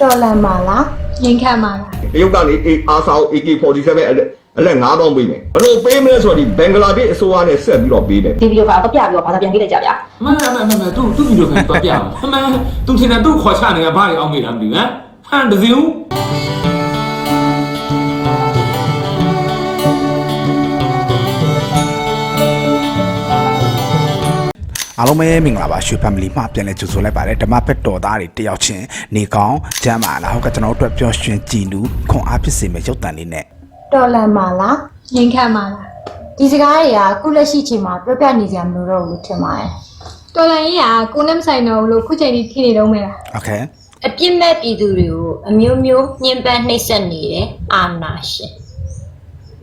တော်လန်ပါလားငင်းခံပါလားတရုတ်ကနေအေအာဆာကို AK47 အလက်အလက်9000ပေးမယ်ဘယ်လိုပေးမလဲဆိုတော့ဒီဘင်္ဂလားဒေ့ရှ်အစိုးရနဲ့ဆက်ပြီးတော့ပေးတယ်ဒီဗီဒီယိုကတော့ပြပြီးတော့ဘာသာပြန်ပေးလိုက်ကြဗျာမမမမမသူသူဗီဒီယိုခိုင်းတော့ပြအောင်မမသူထင်တယ်သူခေါ်ချနေကဘာတွေအောင်မေးလားမသိဘူးဟမ်ဟန်တစင်းဦး အားလုံးပဲမင်္ဂလာပါရွှေ family မှပြန်လဲကြိုဆိုလိုက်ပါတယ်ဓမ္မဘက်တော်သားတွေတယောက်ချင်းနေကောင်းကျမ်းမာလားဟုတ်ကဲ့ကျွန်တော်တို့အတွက်ပျော်ရွှင်ကြည်နူးခွန်အားဖြစ်စေမယ့်ရုပ်တံလေးနဲ့ တော်လန်ပါလား ငင်းခံပါလား ဒီစကားတွေကခုလက်ရှိချိန်မှာပြပြနေကြမလို့တော့ဘူးထင်ပါတယ် တော်လန်ကြီးကကိုနဲ့မဆိုင်တော့ဘူးလို့ခုချိန်ကြီးဖြစ်နေတော့မယ်လား โอเค အပြစ်မဲ့ပြည်သူတွေကိုအမျိုးမျိုးညှဉ်းပန်းနှိပ်စက်နေတဲ့အာဏာရှင်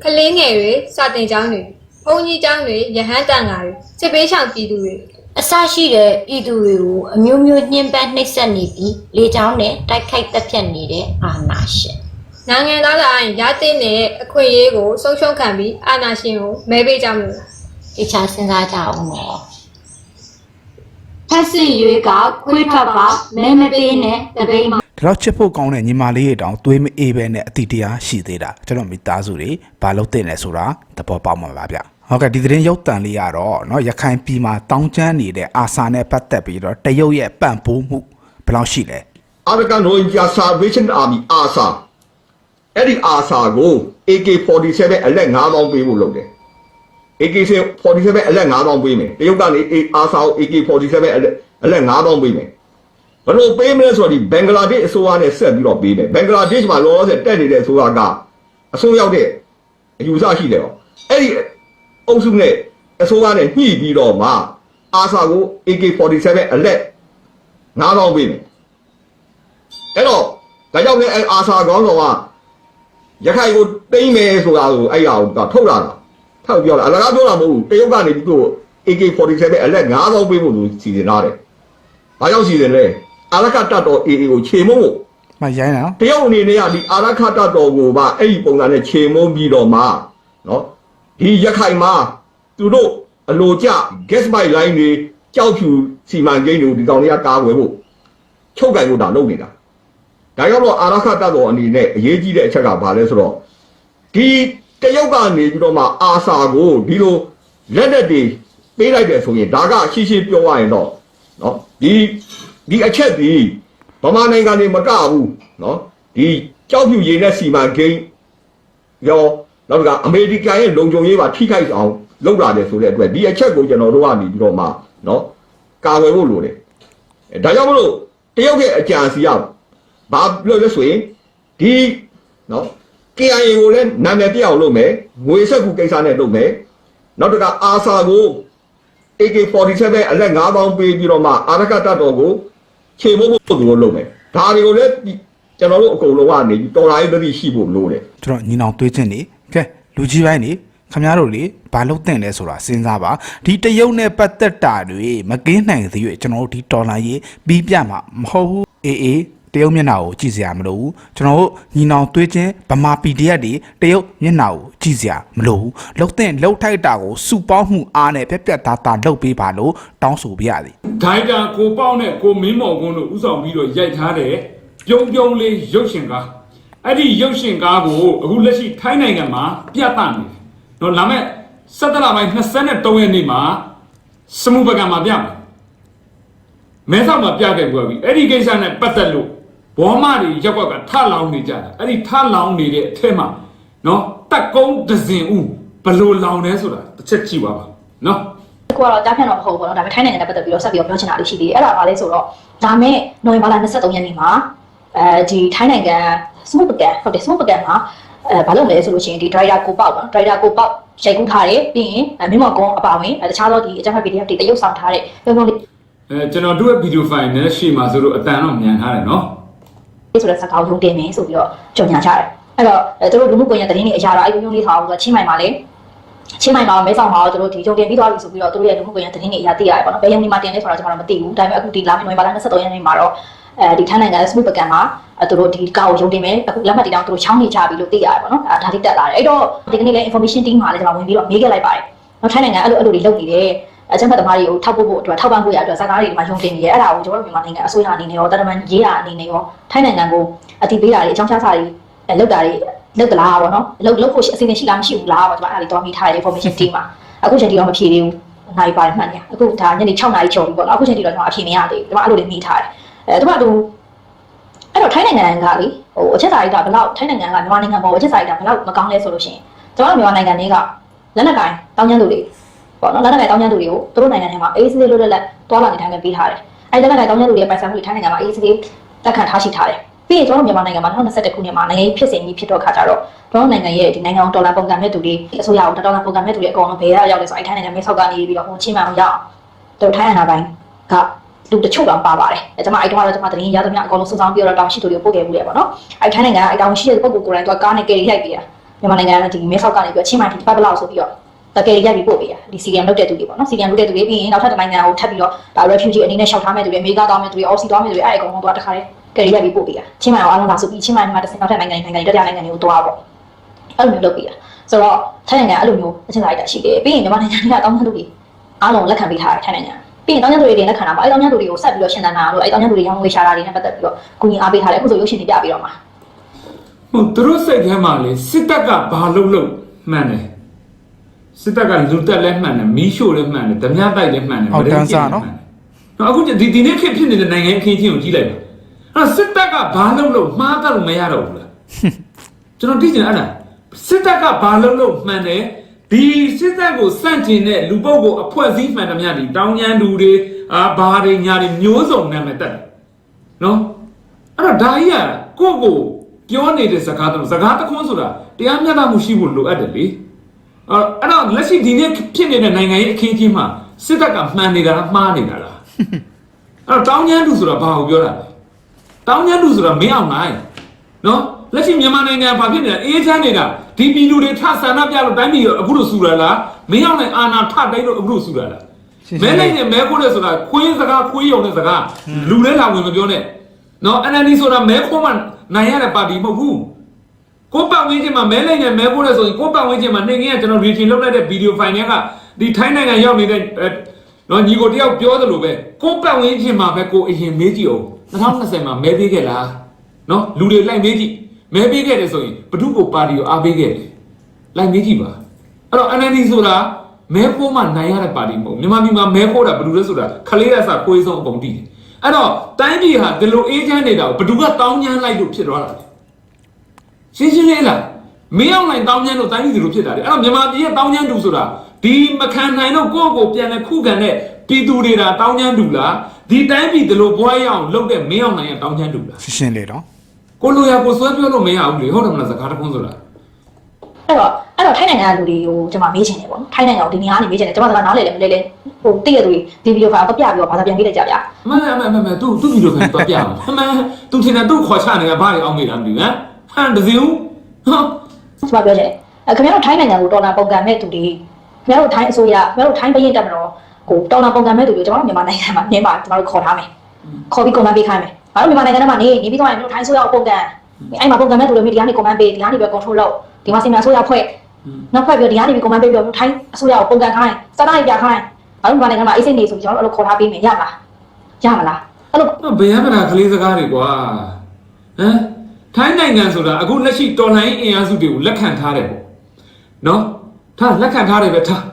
ကလေးငယ်တွေစာတင်ကျောင်းတွေဘုန်းကြီးကျောင်းတွေရဟန်းတန်ဃာတွေစစ်ပေးဆောင်ပြည်သူတွေ အစရှိတဲ့ပြည်သူတွေကိုအမျိုးမျိုးညှဉ်းပန်းနှိပ်စက်နေပြီးလေကြောင်းနဲ့တိုက်ခိုက်တပ်ဖြတ်နေတဲ့အာဏာရှင်နိုင်ငံသားတိုင်းရတဲ့နဲ့အခွင့်အရေးကိုဆုံးရှုံးခံပြီးအာဏာရှင်ကိုမဲပေးကြမလို့လားတခြားစဉ်းစားကြအောင်တော့ဖက်စစ်ရွေးကခွေးထွက်ပါမဲမပေးနဲ့တပိတ်မဒါတော့ချစ်ဖို့ကောင်းတဲ့ညီမလေးရဲ့တောင်သွေးမအေးပဲနဲ့အတိတရားရှိသေးတာကျွန်တော်မိသားစုတွေဘာလို့သိနေလဲဆိုတာသဘောပေါက်မှာပါဗျ ဟုတ်ကဲ့ဒီသတင်းရုပ်တံလေးကတော့เนาะရခိုင်ပြည်မှာတောင်းကျမ်းနေတဲ့အာဆာနဲ့ပတ်သက်ပြီးတော့တရုတ်ရဲ့ပံ့ပိုးမှုဘယ်လောက်ရှိလဲ African Rohingya Salvation Army ARSA အဲ့ဒီ ARSA ကို AK47 အလက်9000ပေးဖို့လုပ်တယ် AK47 အလက်9000ပေးမယ်တရုတ်ကနေ ARSA ကို AK47 အလက်အလက်9000ပေးမယ်ဘယ်လိုပေးမလဲဆိုတော့ဒီဘင်္ဂလားဒေ့ရှ်အစိုးရနဲ့ဆက်ပြီးတော့ပေးတယ်ဘင်္ဂလားဒေ့ရှ်မှာလောလောဆယ်တက်နေတဲ့အစိုးရကအစိုးရောက်တဲ့အယူဆရှိတယ်ပေါ့အဲ့ဒီ အုပ်စုနဲ့အစိုးရနဲ့ညှိပြီးတော့မှ ARSA ကို AK47 အလက်9000ပေးမယ်အဲ့တော့ဒါကြောင့်လည်းအဲအာဆာကောင်းဆောင်ကရခိုင်ကိုတိမ့်မယ်ဆိုတာကိုအဲ့ရအောင်ထုတ်လာတာထောက်ပြောတာအလကားပြောတာမဟုတ်ဘူးတရုတ်ကနေပြီးတော့ AK47 အလက်9000ပေးဖို့သူစီစဉ်ထားတယ်။ဘာကြောင့်စီစဉ်လဲအာရခတတ်တော် AA ကိုခြေမုံဖို့မရိုင်းနော်တရုတ်အနေနဲ့ကဒီအာရခတတ်တော်ကိုပါအဲ့ဒီပုံစံနဲ့ခြေမုံပြီးတော့မှနော် ဒီရခိုင်မှာသူတို့အလိုကျ gas pipe line တွေကြောက်ဖြူစီမံကိန်းတွေဒီကောင်တွေကကာကွယ်ဖို့ချုပ်ကင်ဖို့ဒါလုပ်နေတာ ဒါကြောင့်တော့အာရခတတ်တော်အနေနဲ့အရေးကြီးတဲ့အချက်ကဘာလဲဆိုတော့ဒီတရုတ်ကနေပြီးတော့မှအာဆာကိုဒီလိုလက်လက်တွေပေးလိုက်တယ်ဆိုရင်ဒါကရှိရှိပြောရရင်တော့เนาะဒီဒီအချက်ဒီဗမာနိုင်ငံနေမကဘူးเนาะဒီကြောက်ဖြူရည်နဲ့စီမံကိန်းရော နောက်တစ်ခါအမေရိကန်ရဲ့လုံခြုံရေးပါထိခိုက်အောင်လုပ်လာတယ်ဆိုတဲ့အတွက်ဒီအချက်ကိုကျွန်တော်တို့ကနေပြီးတော့မှနော်ကာဝယ်ဖို့လိုတယ်ဒါကြောင့်မလို့တရုတ်ရဲ့အကြံစီရဘာလို့လဲဆိုရင်ဒီနော် KIA ကိုလည်းနာမည်ပြအောင်လုပ်မယ်ငွေဆက်ကူကိစ္စနဲ့လုပ်မယ်နောက်တစ်ခါအာဆာကို AK47 အလက်9ပေါင်းပေးပြီးတော့မှအာရကတတော်ကိုခြေမို့ဖို့သူတို့လုပ်မယ်ဒါတွေကိုလည်းကျွန်တော်တို့အကုန်လုံးကနေတော်လာရေးတတိရှိဖို့လိုတယ်ကျွန်တော်ညီနောင်တွေးချင်းနေ ကဲလူကြီးပိုင်းနေခမများတို့လေဘာလို့တင်လဲဆိုတာစဉ်းစားပါဒီတရုတ်နဲ့ပတ်သက်တာတွေမကင်းနိုင်သေး၍ကျွန်တော်တို့ဒီဒေါ်လာရေးပြီးပြမှာမဟုတ်ဘူးအေးအေးတရုတ်မျက်နှာကိုကြည့်စရာမလိုဘူးကျွန်တော်တို့ညီနောင်သွေးချင်းဗမာ PDF တွေတရုတ်မျက်နှာကိုကြည့်စရာမလိုဘူးလှုပ်တဲ့လှုပ်ထိုက်တာကိုစုပေါင်းမှုအားနဲ့ပြက်ပြက်သားသားလှုပ်ပေးပါလို့တောင်းဆိုပြရသည်ဒိုင်တာကိုပေါက်နဲ့ကိုမင်းမော်ကွန်းတို့ဥဆောင်ပြီးတော့ရိုက်ထားတဲ့ပြုံးပြုံးလေးရုပ်ရှင်ကား အဲ့ဒီရုပ်ရှင်ကားကိုအခုလက်ရှိထိုင်းနိုင်ငံမှာပြသနေတယ်တော့လာမဲ့17လပိုင်း23ရက်နေ့မှာစမှုပကံမှာပြမယ်မဲဆောက်မှာပြခဲ့ပွားပြီအဲ့ဒီကိစ္စနဲ့ပတ်သက်လို့ဘောမတွေရက်ကွက်ကထလောင်းနေကြတာအဲ့ဒီထလောင်းနေတဲ့အထက်မှာနော်တက်ကုန်းဒဇင်ဦးဘလို့လောင်လဲဆိုတာတစ်ချက်ကြည့်ပါပါနော်ကိုကတော့ကြားဖြတ်တော့မဟုတ်ဘူးပေါ့နော်ဒါပေမဲ့ထိုင်းနိုင်ငံနဲ့ပတ်သက်ပြီးတော့ဆက်ပြီးတော့ပြောချင်တာလေးရှိသေးတယ်အဲ့ဒါကဘာလဲဆိုတော့ဒါမဲ့နိုဝင်ဘာလ23ရက်နေ့မှာ အဲဒီထိုင်းနိုင်ငံစမုတ်ပကန်ဟုတ်တယ်စမုတ်ပကန်မှာအဲဘာလုပ်လဲဆိုလို့ရှိရင်ဒီ driver ကိုပေါက်ပါ driver ကိုပေါက်ရိုက်ကူးထားတယ်ပြီးရင်မင်းမော်ကုန်းအပါဝင်တခြားသောဒီအကြမ်းဖက် PDF တွေတရုပ်ဆောင်ထားတဲ့ပြုံးပြုံးလေးအဲကျွန်တော်တို့ရဲ့ဗီဒီယိုဖိုင်နဲ့ရှေ့မှာဆိုလို့အတန်တော့မြန်ထားတယ်နော်ဆိုတဲ့စကားကိုရုံတင်မယ်ဆိုပြီးတော့ကြော်ညာကြတယ်အဲ့တော့အဲသူတို့လူမှုကွန်ရက်သတင်းတွေအရာတော့အဲ့ပြုံးပြုံးလေးထားအောင်ဆိုတော့ချင်းမိုင်မှာလေချင်းမိုင်မှာမဲဆောင်မှာတို့ဒီဂျုံတင်ပြီးသွားပြီဆိုပြီးတော့တို့ရဲ့လူမှုကွန်ရက်သတင်းတွေအရာသိရတယ်ပေါ့နော်ဘယ်ရက်နေ့မှတင်လဲဆိုတော့ကျွန်တော်တို့မသိဘူးဒါပေမဲ့အခုဒီလာမယ့်နိုဝင်ဘာလ23ရက်နေ့မှာတော့ အဲဒီထိုင်းနိုင်ငံစမှုပကံမှာအဲသူတို့ဒီကာကိုရုံတင်မယ်အခုလက်မှတ်တီတောင်သူတို့ချောင်းနေကြပြီလို့သိရတယ်ပေါ့နော်အဲဒါလေးတက်လာတယ်အဲ့တော့ဒီကနေ့လည်း information team မှာလည်းကျွန်တော်ဝင်ပြီးတော့မေးခဲ့လိုက်ပါတယ်နော်ထိုင်းနိုင်ငံအဲ့လိုအဲ့လိုတွေလုပ်နေတယ်အကြမ်းဖက်သမားတွေကိုထောက်ပို့ဖို့အတွက်ထောက်ပံ့ဖို့ရအတွက်စကားတွေဒီမှာယုံတင်နေတယ်အဲ့ဒါကိုကျွန်တော်တို့မြန်မာနိုင်ငံအစိုးရအနေနဲ့ရောတရမန်ရေးတာအနေနဲ့ရောထိုင်းနိုင်ငံကိုအတည်ပေးတာတွေအကြောင်းကြားစာတွေလောက်တာတွေလောက်တလားပေါ့နော်လောက်လောက်ဖို့အစီအစဉ်ရှိလားမရှိဘူးလားပေါ့ကျွန်တော်အဲ့ဒါတွေတော့မိထားတဲ့ information team မှာအခုချိန်ထိတော့မဖြေသေးဘူးနိုင်ပါတယ်မှန်တယ်အခုဒါညနေ6နာရီကျော်ပြီပေါ့နော်အခုချိန်ထိတော့ကျွန်တော်အဖြေမရသေးဘူးကျွန်တော်အဲ့လိုလေးမိထားတယ် အဲသူကသူအဲ့တော့ထိုင်းနိုင်ငံကလေဟိုအချက်စာရိတ်ကဘလောက်ထိုင်းနိုင်ငံကမြန်မာနိုင်ငံပေါ်အချက်စာရိတ်ကဘလောက်မကောင်းလဲဆိုလို့ရှိရင်ကျွန်တော်တို့မြန်မာနိုင်ငံတွေကလက်နက်ကိုင်တောင်းကျမ်းသူတွေပေါ့နော်လက်နက်ကိုင်တောင်းကျမ်းသူတွေကိုသူတို့နိုင်ငံထဲမှာအေးစစ်စစ်လွတ်လပ်လပ်တွာလာနေထိုင်ခွင့်ပေးထားတယ်အဲ့လက်နက်ကိုင်တောင်းကျမ်းသူတွေရဲ့ပိုင်ဆိုင်မှုတွေထိုင်းနိုင်ငံမှာအေးစစ်စစ်တက်ခံထားရှိထားတယ်ပြီးရင်ကျွန်တော်တို့မြန်မာနိုင်ငံမှာ2021ခုနှစ်မှာနိုင်ငံရေးဖြစ်စဉ်ကြီးဖြစ်တော့ခါကြတော့ကျွန်တော်နိုင်ငံရဲ့ဒီနိုင်ငံဒေါ်လာပုံကံမဲ့သူတွေအစိုးရကိုဒေါ်လာပုံကံမဲ့သူတွေအကုန်လုံးဘယ်ရရောက်လဲဆိုအဲ့ထိုင်းနိုင်ငံမြေဆောက်ကနေပြီးတော့ဟိုချင်းမှအောင်ရအောင်တို့ထိုင်းအနာပိုင်းက လူတချို့တော့ပါပါတယ်အဲကျွန်မအဲ့တော့တော့ကျွန်မသတင်းရသမျှအကုန်လုံးစုဆောင်းပြီးတော့တောင်းရှိသူတွေကိုပို့ခဲ့မှုလေပေါ့နော်အဲ့ထိုင်းနိုင်ငံကအဲ့တောင်းရှိတဲ့ပုံကိုကိုယ်တိုင်တော့ကားနဲ့ကယ်ရီရိုက်ပြီးတာမြန်မာနိုင်ငံကဒီမြေဆောက်ကနေပြီးတော့ချင်းမှဒီပတ်ပလောက်ဆိုပြီးတော့တကယ်ရိုက်ပြီးပို့ပေးတာဒီစီကံလုတ်တဲ့သူတွေပေါ့နော်စီကံလုတ်တဲ့သူတွေပြီးရင်နောက်ထပ်တစ်နိုင်ငံကိုထပ်ပြီးတော့ဒါ refugee အနေနဲ့ရှောက်ထားမဲ့သူတွေအမေရိကသွားမဲ့သူတွေအော်စီသွားမဲ့သူတွေအဲ့အကုန်လုံးတော့တခါတည်းကယ်ရီရိုက်ပြီးပို့ပေးတာချင်းမှအောင်အားလုံးလာဆိုပြီးချင်းမှမှာတစ်စင်နောက်ထပ်နိုင်ငံတွေနိုင်ငံတွေတတိယနိုင်ငံတွေကိုသွားပေါ့အဲ့လိုမျိုးလုပ်ပေးတာဆိုတော့ထိုင်းနိုင်ငံအဲ့လိုမျိုးအချင်းလိုက်တာရှိတယ်ပြီးရင်မြန်မာနိုင်ငံကတောင်းတသူတွေအားလုံးလက်ခံပေးထားတယ်ထိုင်းနိုင်ငံ ပြီးရင်တောင်းတသူတွေတင်လက်ခံတာပေါ့အဲ့တောင်းတသူတွေကိုဆက်ပြီးတော့ရှင်းတန်းတာလို့အဲ့တောင်းတသူတွေရောင်းငွေရှာတာတွေနဲ့ပတ်သက်ပြီးတော့ကူညီအားပေးထားတယ်အခုဆိုရုပ်ရှင်တွေပြပြီးတော့မှာဟုတ်သူတို့စိတ်ထဲမှာလေစစ်တပ်ကဘာလုပ်လို့မှန်တယ်စစ်တပ်ကလူတက်လည်းမှန်တယ်မီးရှို့လည်းမှန်တယ်ဓမြတိုက်လည်းမှန်တယ်ဟုတ်တန်းစားနော်နော်အခုဒီဒီနေ့ခေတ်ဖြစ်နေတဲ့နိုင်ငံအခင်းချင်းကိုကြည့်လိုက်ပါအဲ့စစ်တပ်ကဘာလုပ်လို့မှားတယ်လို့မရတော့ဘူးလားကျွန်တော်သိချင်တယ်အဲ့ဒါစစ်တပ်ကဘာလုပ်လို့မှန်တယ် ဒီစစ်တပ်ကိုစန့်ကျင်တဲ့လူပုတ်ကိုအဖွဲ့အစည်းမှန်တယ်များဒီတောင်းကျမ်းလူတွေအာဘာတွေညာတွေမျိုးစုံနာမည်တက်တယ်နော်အဲ့တော့ဒါကြီးကကိုယ့်ကိုပြောနေတဲ့စကားတော့စကားတစ်ခွန်းဆိုတာတရားမျှတမှုရှိဖို့လိုအပ်တယ်လေအဲ့အဲ့တော့လက်ရှိဒီနေ့ဖြစ်နေတဲ့နိုင်ငံရေးအခင်းအကျင်းမှာစစ်တပ်ကမှန်နေတာလားမှားနေတာလားအဲ့တော့တောင်းကျမ်းသူဆိုတာဘာကိုပြောတာလဲတောင်းကျမ်းသူဆိုတာမင်းအောင်နိုင်နော် လက်ရှိမြန်မာနိုင်ငံဘာဖြစ်နေလဲအေးချမ်းနေတာဒီပြည်လူတွေထဆန္ဒပြလို့တိုင်းပြည်အခုလိုဆူရလားမင်းအောင်နိုင်အာနာထတိုင်းလို့အခုလိုဆူရလားမဲနိုင်နဲ့မဲခိုးတယ်ဆိုတာခွေးစကားခွေးယုံတဲ့စကားလူလဲလာဝင်မပြောနဲ့နော် NLD ဆိုတာမဲခိုးမှနိုင်ရတဲ့ပါတီမဟုတ်ဘူးကိုပတ်ဝန်းကျင်မှာမဲလိုက်နဲ့မဲခိုးတယ်ဆိုရင်ကိုပတ်ဝန်းကျင်မှာနေငင်းကကျွန်တော် reaching လုပ်လိုက်တဲ့ဗီဒီယိုဖိုင်တွေကဒီထိုင်းနိုင်ငံရောက်နေတဲ့နော်ညီကိုတယောက်ပြောသလိုပဲကိုယ်ပတ်ဝန်းကျင်မှာပဲကိုယ်အရင်မေးကြည့်အောင်2020မှာမဲပေးခဲ့လားနော်လူတွေလိုက်မေးကြည့် မဲပေးခဲ့တယ်ဆိုရင်ဘ ᱹ ကိုပါတီကိုအားပေးခဲ့တယ်လိုက်မေးကြည့်ပါအဲ့တော့ NLD ဆိုတာမဲခိုးမှနိုင်ရတဲ့ပါတီမဟုတ်မြန်မာပြည်မှာမဲခိုးတာဘယ်လိုလဲဆိုတာခလေးရစကိုယ်ဆုံးအကုန်တည်တယ်အဲ့တော့တိုင်းပြည်ဟာဒီလိုအေးချမ်းနေတာကိုဘယ်သူကတောင်းကျမ်းလိုက်လို့ဖြစ်သွားတာလဲရှင်းရှင်းလေးလားမင်းအောင်နိုင်တောင်းကျမ်းလို့တိုင်းပြည်ဒီလိုဖြစ်တာလေအဲ့တော့မြန်မာပြည်ရဲ့တောင်းကျမ်းတူဆိုတာဒီမခံနိုင်တော့ကိုယ့်ကိုယ်ပြန်လဲခုခံတဲ့ပြည်သူတွေတာတောင်းကျမ်းတူလားဒီတိုင်းပြည်ဒီလိုဘွားရအောင်လုပ်တဲ့မင်းအောင်နိုင်ရဲ့တောင်းကျမ်းတူလားရှင်းရှင်းလေးတော့ ကိုလိုရကိုဆွဲပြောလို့မရဘူးလေဟုတ်တယ်မလားစကားတစ်ခုဆိုတာအဲ့တော့အဲ့တော့ထိုင်းနိုင်ငံကလူတွေကိုကျွန်မမေးချင်တယ်ပေါ့နော်ထိုင်းနိုင်ငံကိုဒီနေရာကနေမေးချင်တယ်ကျွန်မကနားလေလေမလဲလေဟိုတိရသူတွေဒီဗီဒီယိုဖိုင်တော့ပြပြီးတော့ဘာသာပြန်ပေးလိုက်ကြဗျာအမှန်အမှန်အမှန်အမှန်သူသူ့ဗီဒီယိုခိုင်းတော့ပြအောင်အမှန်သူထင်တယ်သူ့ခေါ်ချနေတာဘာတွေအောင်မေးတာမသိဘူးဟမ်ဟမ်တစည်းဦးဟောကျွန်မပြောချင်တယ်အဲခင်ဗျားတို့ထိုင်းနိုင်ငံကိုဒေါ်လာပုံကံမဲ့သူတွေခင်ဗျားတို့ထိုင်းအစိုးရခင်ဗျားတို့ထိုင်းပြည်တက်မတော်ကိုဒေါ်လာပုံကံမဲ့သူတွေကျွန်တော်တို့မြန်မာနိုင်ငံမှာနင်းပါကျွန်တော်တို့ခေါ်ထားမယ် ခေါ်ပြီးကွန်မန့်ပေးခိုင်းမယ်ငါတို့မြန်မာနိုင်ငံထဲမှာနေနေပြီးတော့ကျွန်တော်ထိုင်းအစိုးရကိုပုံကံအဲ့မှာပုံကံမဲ့သူတွေမိဒီကနေကွန်မန့်ပေးဒီကနေပြီး control လုပ်ဒီမှာစင်မြအစိုးရဖွဲ့နောက်ဖွဲ့ပြီးဒီကနေပြီးကွန်မန့်ပေးပြီးတော့ထိုင်းအစိုးရကိုပုံကံခိုင်းစတားလိုက်ပြခိုင်းငါတို့မြန်မာနိုင်ငံမှာအေးစိတ်နေဆိုကျွန်တော်တို့အဲ့လိုခေါ်ထားပေးမယ်ရမလားရမလားအဲ့လိုဘယ်ရမလားကလေးစကားတွေကွာဟမ်ထိုင်းနိုင်ငံဆိုတာအခုလက်ရှိတော်လှန်ရေးအင်အားစုတွေကိုလက်ခံထားတယ်ပေါ့နော်ထားလက်ခံထားတယ်ပဲထား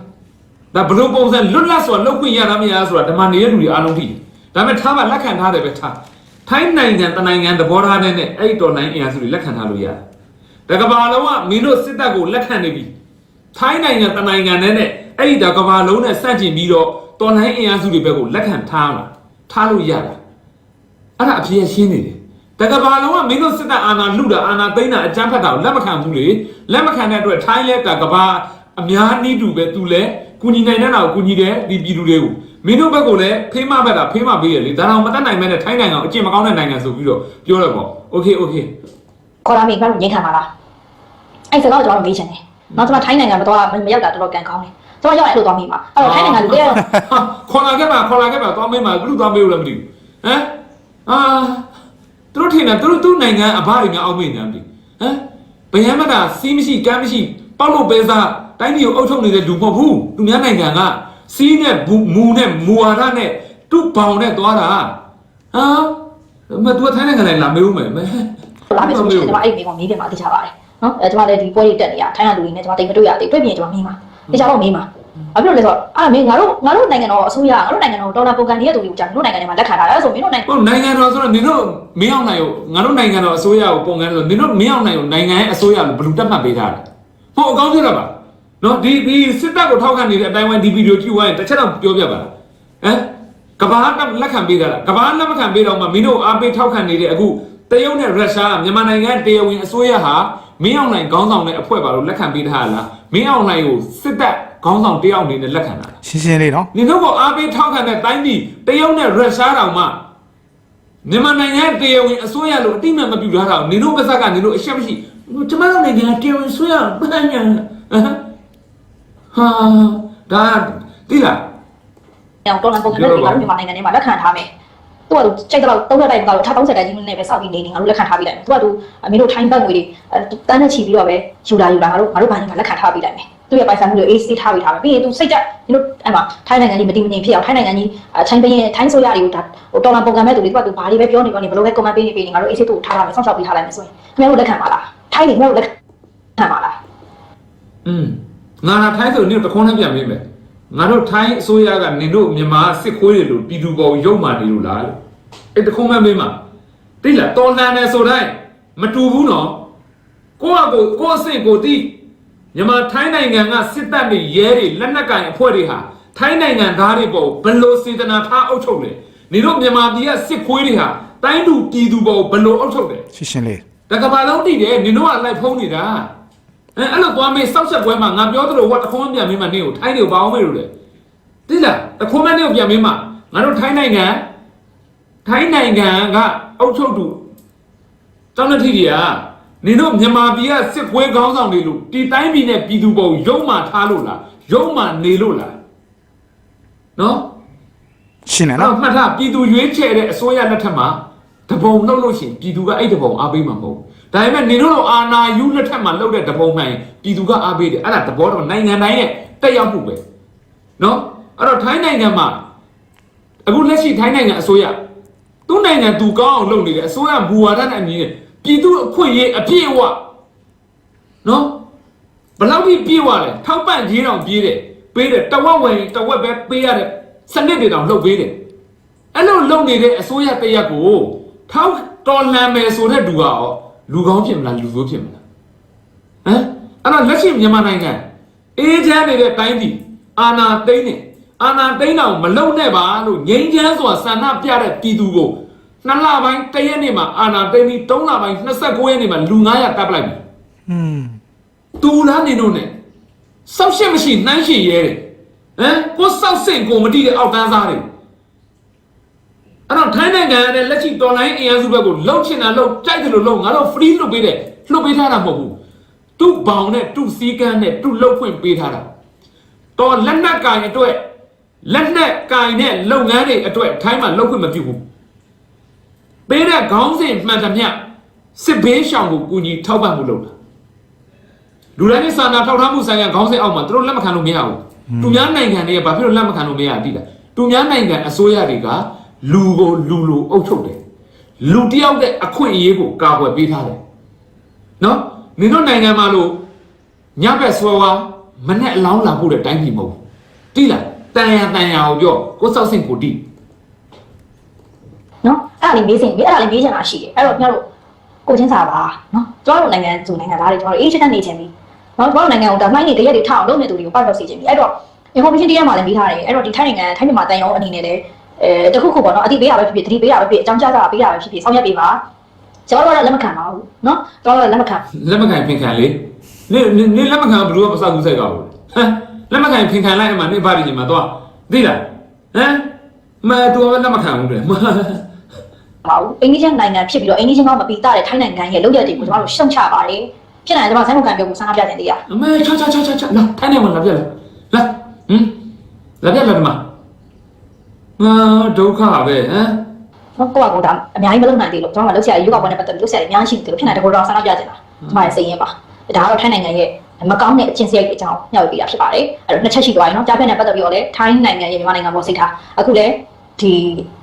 ဒါဘလို့ပုံစံလွတ်လပ်စွာလုပ်ခွင့်ရတာမရဆိုတာဓမ္မနေတဲ့လူတွေအားလုံးသိတယ် ဒါပေမဲ့ထားပါလက်ခံထားတယ်ပဲထားထိုင်းနိုင်ငံတနိုင်ငံသဘောထားတဲ့နဲ့အဲ့ဒီတော်လှန်ရေးအင်အားစုတွေလက်ခံထားလို့ရတယ်ဒါကဘာလုံးကမင်းတို့စစ်တပ်ကိုလက်ခံနေပြီထိုင်းနိုင်ငံတနိုင်ငံနဲ့နဲ့အဲ့ဒီဒါကဘာလုံးနဲ့စန့်ကျင်ပြီးတော့တော်လှန်ရေးအင်အားစုတွေဘက်ကိုလက်ခံထားလာထားလို့ရတာအဲ့ဒါအဖြစ်ရှင်းနေတယ်တကဘာလုံးကမင်းတို့စစ်တပ်အာဏာလုတာအာဏာသိမ်းတာအကြမ်းဖက်တာကိုလက်မခံဘူးလေလက်မခံတဲ့အတွက်ထိုင်းလဲတကဘာအများနည်းတူပဲသူလဲကုညီနိုင်တဲ့တာကိုကုညီတယ်ဒီပြည်သူတွေကို မင်းတို့ဘက်ကလည်းဖေးမဘက်တာဖေးမပေးရလေဒါတော့မတတ်နိုင်မဲ့နဲ့ထိုင်းနိုင်ငံကိုအကျင့်မကောင်းတဲ့နိုင်ငံဆိုပြီးတော့ပြောရပေါ့โอเคโอเค ခေါ်ထားမိခင်ဗျားတို့ငင်းခံပါလားအဲ့စကားကိုကျွန်တော်တို့မေးချင်တယ်နောက်ကျွန်မထိုင်းနိုင်ငံမတော်မရောက်တာတော်တော်ကံကောင်းတယ်ကျွန်တော်ရောက်အဲ့လိုသွားမိမှာအဲ့တော့ထိုင်းနိုင်ငံလူတွေ ဟာခေါ်လာခဲ့ပါခေါ်လာခဲ့ပါသွားမေးမှာဘယ်လိုသွားမေးလို့လဲမသိဘူးဟမ်အာသူတို့ထင်တာသူတို့သူ့နိုင်ငံအဘတွေများအောက်မေ့နေတယ်မသိဘူးဟမ်ဘယံမတာစီးမရှိကမ်းမရှိပေါက်လို့ပဲစားတိုင်းပြည်ကိုအုပ်ချုပ်နေတဲ့လူမဟုတ်ဘူးသူများနိုင်ငံက စီးနဲ့ဘူမူနဲ့မူဝါဒနဲ့သူ့ဘောင်နဲ့သွားတာဟာမတူထိုင်းနိုင်ငံလိုက်လာမေးဦးမယ်မဲလာမယ်ဆိုရင်ကျွန်မအဲ့ဒီမိကောင်မေးပြန်มาသိချပါတယ်နော်အဲကျွန်မလည်းဒီပွဲတွေတက်နေရထိုင်းရလူတွေနဲ့ကျွန်မတိတ်မတွေ့ရသေးတွေ့ပြင်ကျွန်မမေးမှာသိချတော့မေးမှာဘာဖြစ်လို့လဲဆိုတော့အဲ့မင်းငါတို့ငါတို့နိုင်ငံတော်အစိုးရငါတို့နိုင်ငံတော်ဒေါ်လာပုံကန်နေတဲ့သူတွေကိုကြာတို့နိုင်ငံထဲမှာလက်ခံထားတာဆိုမင်းတို့နိုင်ငံဟုတ်နိုင်ငံတော်ဆိုတော့နင်တို့မင်းအောင်နိုင်ကိုငါတို့နိုင်ငံတော်အစိုးရကိုပုံကန်ဆိုနင်တို့မင်းအောင်နိုင်ကိုနိုင်ငံရဲ့အစိုးရလို့ဘယ်လိုတတ်မှတ်ပေးထားလဲဟုတ်အကောင်းပြောတာပါ နော်ဒီဒီစစ်တပ်ကိုထောက်ခံနေတဲ့အတိုင်းဝိုင်းဒီဗီဒီယိုကြည့်ဝိုင်းတစ်ချက်တော့ပြောပြပါလားဟမ်ကဘာကလက်ခံပေးတာလားကဘာလက်မခံပေးတော့မှမင်းတို့အားပေးထောက်ခံနေတဲ့အခုတရုတ်နဲ့ရုရှားမြန်မာနိုင်ငံတရားဝင်အစိုးရဟာမင်းအောင်နိုင်ခေါင်းဆောင်တဲ့အဖွဲ့ပါလို့လက်ခံပေးထားလားမင်းအောင်နိုင်ကိုစစ်တပ်ခေါင်းဆောင်တယောက်အနေနဲ့လက်ခံတာလားရှင်းရှင်းလေးနော်နင်တို့ကအားပေးထောက်ခံတဲ့တိုင်းပြည်တရုတ်နဲ့ရုရှားတောင်မှမြန်မာနိုင်ငံတရားဝင်အစိုးရလို့အတိအမှန်မပြုထားတာကိုနင်တို့ပါဇက်ကနင်တို့အရှက်မရှိကျမတို့နိုင်ငံတရားဝင်အစိုးရပန်းညာ ဟာဒါတိလားအောင်ဒေါ်လာပုံကန်တဲ့လူတွေငါတို့မြန်မာနိုင်ငံထဲမှာလက်ခံထားမယ်သူကသူစိတ်တော့30တိုက်မကတော့ထား30တိုက်ကြီးနဲ့ပဲစောက်ပြီးနေနေငါတို့လက်ခံထားပြီးလိုက်မယ်သူကသူမင်းတို့ထိုင်းဘတ်ငွေတွေတန်းနဲ့ချီပြီးတော့ပဲယူလာယူလာငါတို့ငါတို့ဘာညာလက်ခံထားပြီးလိုက်မယ်သူရဲ့ပိုင်ဆိုင်မှုတွေ AC ထားပြီးထားမယ်ပြီးရင်သူစိတ်ကြမင်းတို့အဲ့မှာထိုင်းနိုင်ငံကြီးမတည်မငြိမ်ဖြစ်အောင်ထိုင်းနိုင်ငံကြီးထိုင်းဘရင်ထိုင်းဆိုရတွေကိုဒါဟိုဒေါ်လာပုံကန်မဲ့သူတွေသူကသူဘာတွေပဲပြောနေပြောနေဘယ်လိုပဲ comment ပေးနေပေးနေငါတို့ AC တို့ထားထားမယ်စောင့်ရှောက်ပြီးထားလိုက်မယ်ဆိုရင်ခင်ဗျားတို့လက်ခံပါလားထိုင်းတွေခင်ဗျားတို့လက်ခံပါလားอืม ငါထိုင်းဆိုနင်တို့တခွန်းနဲ့ပြန်ပေးမယ်ငါတို့ထိုင်းအစိုးရကနင်တို့မြန်မာစစ်ခွေးတွေလို့ပြည်သူပေါ်ရုံမာနေလို့လားလို့အဲ့တခွန်းမဲ့မေးမှာတိလားတော်လန်တယ်ဆိုတိုင်းမတူဘူးနော်ကိုယ့်အကိုကိုယ့်အဆင့်ကိုတိမြန်မာထိုင်းနိုင်ငံကစစ်တပ်တွေရဲတွေလက်နက်ကင်အဖွဲ့တွေဟာထိုင်းနိုင်ငံသားတွေပေါ်ဘယ်လိုစေတနာထားအုပ်ချုပ်လဲနေတို့မြန်မာပြည်ကစစ်ခွေးတွေဟာတိုင်းသူပြည်သူပေါ်ဘယ်လိုအုပ်ချုပ်လဲရှင်းရှင်းလေးတကဘာလုံးတည်တယ်နင်တို့ကလိုက်ဖုံးနေတာ အဲအဲ့လိုသွားမေးစောက်ဆက်ပွဲမှာငါပြောသလိုဟောတခွန်းပြန်မေးမှနင့်ကိုထိုင်းတွေကိုဘာအောင်မေးလို့လဲတိလားတခွန်းမနင့်ကိုပြန်မေးမှငါတို့ထိုင်းနိုင်ငံထိုင်းနိုင်ငံကအုပ်ချုပ်သူတောင်းတတိတွေကနင်တို့မြန်မာပြည်ကစစ်ပွဲခေါင်းဆောင်တွေလို့ဒီတိုင်းပြည်နဲ့ပြည်သူပုံရုံမှထားလို့လားရုံမှနေလို့လားနော်ရှင်းတယ်အဲ့နော်တော့မှတ်ထားပြည်သူရွေးချယ်တဲ့အစိုးရလက်ထက်မှာတပုံလှုပ်လို့ရှိရင်ပြည်သူကအဲ့တပုံအားပေးမှာမဟုတ်ဘူး ဒါပေမဲ့နေတို့လိုအာနာယူလက်ထက်မှာလှုပ်တဲ့တပုံမှန်ရင်ပြည်သူကအားပေးတယ်အဲ့ဒါသဘောတော့နိုင်ငံတိုင်းရဲ့တက်ရောက်မှုပဲနော်အဲ့တော့ထိုင်းနိုင်ငံမှာအခုလက်ရှိထိုင်းနိုင်ငံအစိုးရသူ့နိုင်ငံသူကောင်းအောင်လုပ်နေတယ်အစိုးရဘူဝါဒနဲ့အညီနဲ့ပြည်သူအခွင့်အရေးအပြည့်အဝနော်ဘယ်လောက်ကြီးပြေးသွားလဲထောက်ပံ့ကြီးတောင်ပြေးတယ်ပေးတယ်တဝက်ဝင်တဝက်ပဲပေးရတဲ့စနစ်တွေတောင်လှုပ်ပေးတယ်အဲ့လိုလုပ်နေတဲ့အစိုးရတရက်ကိုထောက်တော်လန်မယ်ဆိုတဲ့လူကရော လူကောင်းဖြစ်မလားလူဆိုးဖြစ်မလားဟမ်အဲ့တော့လက်ရှိမြန်မာနိုင်ငံအေးချမ်းနေတဲ့တိုင်းပြည်အာနာသိမ့်နေအာနာသိမ့်တော့မလုံနဲ့ပါလို့ငြိမ်းချမ်းစွာဆန္ဒပြတဲ့ပြည်သူကိုနှစ်လပိုင်းတရက်နေ့မှာအာနာသိမ့်ပြီးသုံးလပိုင်း29ရက်နေ့မှာလူ900တပ်ပလိုက်ပြီอืมတူလားနေတို့နဲ့စောက်ရှက်မရှိနှမ်းရှိရဲတယ်ဟမ်ကိုစောက်စင်ကိုမတိတဲ့အောက်တန်းစားတွေအဲ့တော့ထို င်းနိုင်ငံကလည်းလက်ရှိတော်လိုင်းအင်အားစုဘက်ကိုလှုပ်ချင်တာလှုပ်ကြိုက်တယ်လို့လှုပ်ငါတို့ free လှုပ်ပေးတယ်လှုပ်ပေးထားတာမဟုတ်ဘူးသူ့ဘောင်နဲ့သူ့စည်းကမ်းနဲ့သူ့လှုပ်ခွင့်ပေးထားတာတော်လက်နက်ကင်အတွက်လက်နက်ကင်နဲ့လုပ်ငန်းတွေအတွက်ထိုင်းမှာလှုပ်ခွင့်မပြုဘူးပေးတဲ့ခေါင်းစဉ်မှန်သမျှစစ်ဘေးရှောင်ကိုကူညီထောက်ပံ့မှုလုပ်တာလူတိုင်းနဲ့စာနာထောက်ထားမှုဆိုင်ရာခေါင်းစဉ်အောက်မှာသူတို့လက်မခံလို့မရဘူးသူများနိုင်ငံတွေကဘာဖြစ်လို့လက်မခံလို့မရတိလားသူများနိုင်ငံအစိုးရတွေက လူကိုလူလူအုပ်ချုပ်တယ်လူတယောက်တဲ့အခွင့်အရေးကိုကာကွယ်ပေးထားတယ်နော်နင်တို့နိုင်ငံမှာလို့ညဘက်ဆွဲဝါမနဲ့အလောင်းလာဖို့တဲ့တိုင်းပြည်မဟုတ်ဘူးတိလားတန်ရတန်ရကိုပြောကိုစောက်စင်ကိုတိနော်အဲ့ဒါလေးမေးစင်မေးအဲ့ဒါလေးမေးချင်တာရှိတယ်အဲ့တော့ကျွန်တော်တို့ကိုချင်းစာပါနော်ကျွန်တော်တို့နိုင်ငံစုနိုင်ငံသားတွေကျွန်တော်တို့အေးချမ်းနေချင်ပြီနော်ကျွန်တော်တို့နိုင်ငံကိုဒါမှိုင်းနေတရက်တွေထအောင်လုပ်နေသူတွေကိုပတ်သက်စေချင်ပြီအဲ့တော့ information တရားမှလည်းမေးထားတယ်အဲ့တော့ဒီထိုင်းနိုင်ငံထိုင်းမြန်မာတန်ရုံအနေနဲ့လည်း အဲတခုခုပေါ့နော်အတိပေးရပဲဖြစ်ဖြစ်တတိပေးရပဲဖြစ်အကြောင်းကြားတာပေးရပဲဖြစ်ဖြစ်ဆောင်ရွက်ပေးပါကျွန်တော်တို့လည်းလက်မခံပါဘူးနော်ကျွန်တော်တို့လည်းလက်မခံလက်မခံဖင်ခံလေနေနေနေလက်မခံဘယ်လိုမှမစောက်ဘူးဆိုင်ကောဟမ်လက်မခံဖင်ခံလိုက်အမှနေပါရီမှာတော့သိလားဟမ်မတော်လက်မခံဘူးတဲ့ပါဘူးအိန္ဒိယနိုင်ငံဖြစ်ပြီးတော့အိန္ဒိယကမပီတာတဲ့ထိုင်းနိုင်ငံရဲ့လုပ်ရက်တွေကိုကျွန်တော်တို့ရှုံချပါတယ်ဖြစ်နိုင်တယ်ကျွန်တော်ဆိုင်းမကန်ပြောကိုဆန္ဒပြတင်သေးရအမေချာချာချာချာချာလာထိုင်းနေမှာလာပြက်လာလာဟမ်လာပြက်လာဒီမှာ ငါဒုက္ခပဲဟမ်ကျွန်တော်ကိုကဒါအများကြီးမလုပ်နိုင်သေးလို့ကျွန်တော်ကလောက်ဆရာရေယောဂဘောနဲ့ပတ်သက်လို့လောက်ဆရာအများကြီးရှိတယ်လို့ဖြစ်နိုင်တယ်ကိုတော့ဆန္ဒပြကြတာကျွန်မရဲ့စိတ်ရင်းပါဒါကတော့ထိုင်းနိုင်ငံရဲ့မကောင်းတဲ့အကျင့်စရိုက်အကြောင်းညှောက်ပေးတာဖြစ်ပါတယ်အဲ့တော့နှစ်ချက်ရှိသွားပြီနော်ကြားဖက်နဲ့ပတ်သက်ပြီးတော့လည်းထိုင်းနိုင်ငံရဲ့မြန်မာနိုင်ငံပေါ်စိတ်ထားအခုလည်းဒီ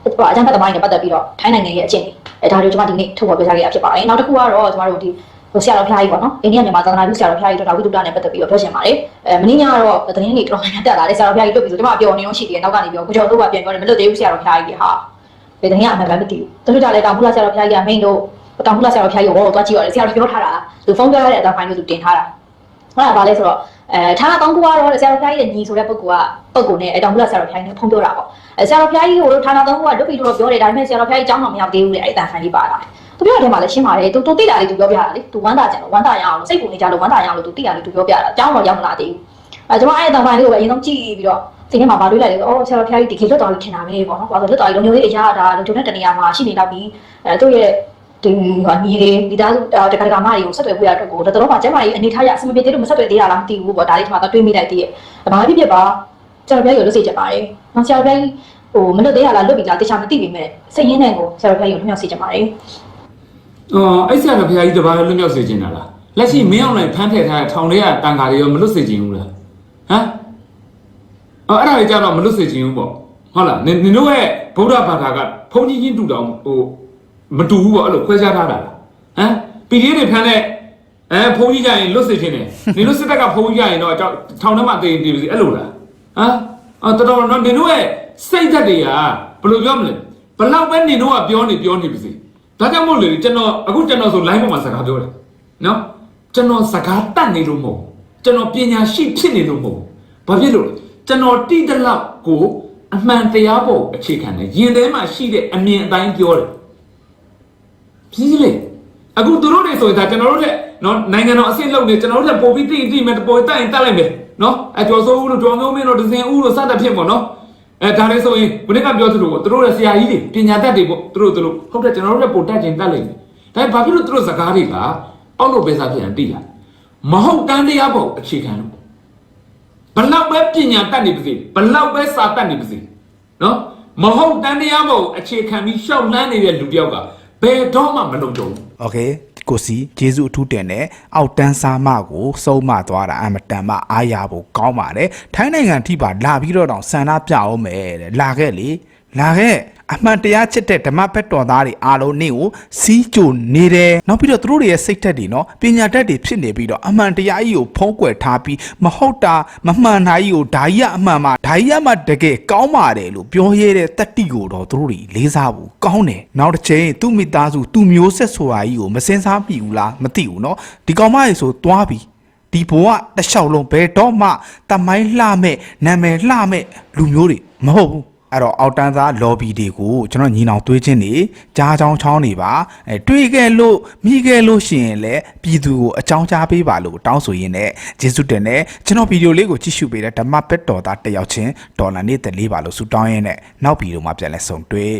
အကြမ်းဖက်သမားတွေနဲ့ပတ်သက်ပြီးတော့ထိုင်းနိုင်ငံရဲ့အကျင့်အဲဒါတွေကျွန်မဒီနေ့ထုတ်ပေါ်ပြသခဲ့ရဖြစ်ပါတယ်နောက်တစ်ခုကတော့ကျွန်တော်တို့ဒီ ဟိုဆရာတော်ဖျားကြီးပေါ့နော်အိန္ဒိယမြန်မာသာသနာပြုဆရာတော်ဖျားကြီးတို့ဒါဝိတုဒ္ဒနဲ့ပတ်သက်ပြီးတော့ပြောချင်ပါတယ်အဲမင်းညကတော့သတင်းတွေတော်တော်များများတက်လာတယ်ဆရာတော်ဖျားကြီးလွတ်ပြီးဆိုကျွန်မပြောနေလို့ရှိတယ်နောက်ကနေပြောကိုကျော်တို့ကပြန်ပြောတယ်မလွတ်သေးဘူးဆရာတော်ဖျားကြီးဟာဒီသတင်းကအမှန်ပဲမသိဘူးသူတို့ကလည်းတောင်ပူလာဆရာတော်ဖျားကြီးကမိန်တို့တောင်ပူလာဆရာတော်ဖျားကြီးကိုဘောတော့ကြည့်ရတယ်ဆရာတော်ပြောထားတာသူဖုန်းပြောရတဲ့အတိုင်းပိုင်းလို့သူတင်ထားတာဟုတ်လားဗာလဲဆိုတော့အဲဌာနကောင်းကူကတော့ဆရာတော်ဖျားကြီးရဲ့ညီဆိုတဲ့ပုဂ္ဂိုလ်ကပုဂ္ဂိုလ်နဲ့အဲတောင်ပူလာဆရာတော်ဖျားကြီးနဲ့ဖုန်းပြောတာပေါ့အဲဆရာတော်ဖျားကြီးကိုဌာနကောင်းကူကလွတ်ပြီးတော့ပြောတယ်ဒါပေမဲ့ဆရာတော်ဖျားကြီးအကြောင်းတော့မရောက်သေးဘူးလေအဲ့တန်ဖိုင်လေးပါလာတယ် သူပြောတဲ့မှာလည်းရှင်းပါတယ်သူသူသိတာလေးသူပြောပြတာလေသူဝမ်းသာကြတယ်ဝမ်းသာရအောင်စိတ်ပူနေကြလို့ဝမ်းသာရအောင်လို့သူသိတာလေးသူပြောပြတာအကြောင်းတော့ရောက်မလာသေးဘူးအဲကျွန်မအဲ့တန်ဖိုင်လေးကိုပဲအရင်ဆုံးကြည့်ပြီးတော့စိတ်ထဲမှာဗာတွေးလိုက်တယ်အော်ဆရာတော်ဖျားကြီးဒီခေတ်လွတ်တော်ကြီးထင်တာပဲပေါ့နော်ဘာလို့လွတ်တော်ကြီးလုံခြုံရေးအရာဒါလုံခြုံတဲ့တနေရာမှာရှိနေတော့ပြီးအဲသူ့ရဲ့ဒီဟာညီလေးဒီသားတက္ကရာမတွေကိုဆက်သွယ်ဖို့ရအတွက်ကိုတော်တော်မှကျမကြီးအနေထားရအဆင်မပြေသေးလို့မဆက်သွယ်သေးရလားမသိဘူးပေါ့ဒါလေးဒီမှာတော့တွေးမိလိုက်သေးရဲ့ဘာဖြစ်ဖြစ်ပါဆရာတော်ဖျားကြီးကိုလွတ်စေချင်ပါတယ်။နော်ဆရာတော်ဖျားကြီးဟိုမလွတ်သေးရလားလွတ်ပြီလားတခြားမသိပေမဲ့စိတ်ရင်းနဲ့ကိုဆရာတော်ဖျားကြီးကိုလွတ်မြောက်စေချင်ပါတယ်။ အော်အဲ့ဆရာတော်ဘုရားကြီးတပါးလွတ်မြောက်စေချင်တာလားလက်ရှိမင်းအောင်လိုက်ဖမ်းထည့်ထားတဲ့ထောင်ထဲကတန်ဃာတွေရောမလွတ်စေချင်ဘူးလားဟမ်အော်အဲ့ဒါတွေကြတော့မလွတ်စေချင်ဘူးပေါ့ဟုတ်လားနင်နင်တို့ရဲ့ဗုဒ္ဓဘာသာကဘုန်းကြီးချင်းတူတောင်ဟိုမတူဘူးပေါ့အဲ့လိုခွဲခြားထားတာလားဟမ်ပီဒီတွေဖမ်းတဲ့အဲဘုန်းကြီးကြရင်လွတ်စေချင်တယ်နင်တို့စစ်တပ်ကဘုန်းကြီးကြရင်တော့ကြောက်ထောင်ထဲမှာတည်တည်ပြီအဲ့လိုလားဟမ်အော်တော်တော်နော်နင်တို့ရဲ့စိတ်သက်တွေကဘယ်လိုပြောမလဲဘလောက်ပဲနင်တို့ကပြောနေပြောနေပြီစီ ဒါကြောင့်မို့လေကျွန်တော်အခုကျွန်တော်ဆို line ပေါ်မှာစကားပြောတယ်နော်ကျွန်တော်စကားတတ်နေလို့မဟုတ်ကျွန်တော်ပညာရှိဖြစ်နေလို့မဟုတ်ဘာဖြစ်လို့လဲကျွန်တော်တိတလောက်ကိုအမှန်တရားပေါ်အခြေခံတယ်ရင်ထဲမှာရှိတဲ့အမြင်အတိုင်းပြောတယ်ပြီးလေအခုသူတို့တွေဆိုရင်ဒါကျွန်တော်တို့တဲ့နော်နိုင်ငံတော်အဆင့်လောက်နေကျွန်တော်တို့ကပို့ပြီးတိတိမဲ့ပို့တိုင်တက်လိုက်မယ်နော်အကျော်စိုးဦးတို့ကျော်မျိုးမင်းတို့ဒဇင်ဦးတို့စတဲ့ဖြစ်ပေါ့နော် အဲဒါလည်းဆိုရင်ဘုရားကပြောသလိုပေါ့သူတို့ရဲ့ဆရာကြီးတွေပညာတတ်တွေပေါ့သူတို့သူတို့ဟုတ်တယ်ကျွန်တော်တို့လည်းပို့တတ်ခြင်းတတ်လိမ့်မယ်ဒါပေမဲ့ဘာဖြစ်လို့သူတို့စကားတွေကအောက်လို့ပဲစားဖြစ်ရင်တိလာမဟုတ်တန်းတရားပေါ့အခြေခံလို့ဘလောက်ပဲပညာတတ်နေပါစေဘလောက်ပဲစာတတ်နေပါစေနော်မဟုတ်တန်းတရားပေါ့အခြေခံပြီးရှောက်လန်းနေတဲ့လူတယောက်ကဘယ်တော့မှမလုံခြုံဘူး โอเค ကိုစီဂျေစုအထူးတင်တဲ့အောက်တန်းစားမကိုစုံမသွားတာအမတန်မှအားရဖို့ကောင်းပါတယ်ထိုင်းနိုင်ငံထိပါလာပြီးတော့တောင်ဆန္ဒပြအောင်မယ်တဲ့လာခဲ့လေ လာခဲ့အမှန်တရားချစ်တဲ့ဓမ္မဘက်တော်သားတွေအားလုံးနေကိုစီးကြိုနေတယ်နောက်ပြီးတော့သူတို့တွေရဲ့စိတ်ဓာတ်တွေနော်ပညာတတ်တွေဖြစ်နေပြီးတော့အမှန်တရားကြီးကိုဖုံးကွယ်ထားပြီးမဟုတ်တာမမှန်တာကြီးကိုဒါကြီးကအမှန်မှာဒါကြီးကမှတကယ်ကောင်းပါတယ်လို့ပြောရတဲ့တတိကိုတော့သူတို့တွေလေးစားဘူးကောင်းတယ်နောက်တစ်ချိန်သူ့မိသားစုသူ့မျိုးဆက်ဆိုတာကြီးကိုမစင်စားမိဘူးလားမသိဘူးနော်ဒီကောင်မကြီးဆိုသွားပြီးဒီဘဝတစ်လျှောက်လုံးဘယ်တော့မှတမိုင်းလှမဲ့နာမည်လှမဲ့လူမျိုးတွေမဟုတ်ဘူး အဲ့တော့အောက်တန်းသား lobby တွေကိုကျွန်တော်ညီနောင်တွေးချင်းနေကြားချောင်းချောင်းနေပါအဲတွေးခဲ့လို့မိခဲ့လို့ရှိရင်လည်းပြည်သူကိုအကြောင်းကြားပေးပါလို့တောင်းဆိုရင်းနဲ့ဂျေစုတင်နဲ့ကျွန်တော်ဗီဒီယိုလေးကိုကြည့်ရှုပေးတဲ့ဓမ္မပက်တော်သားတစ်ယောက်ချင်းဒေါ်လာနေသက်လေးပါလို့ဆုတောင်းရင်းနဲ့နောက်ဗီဒီယိုမှာပြန်လဲဆုံတွေ့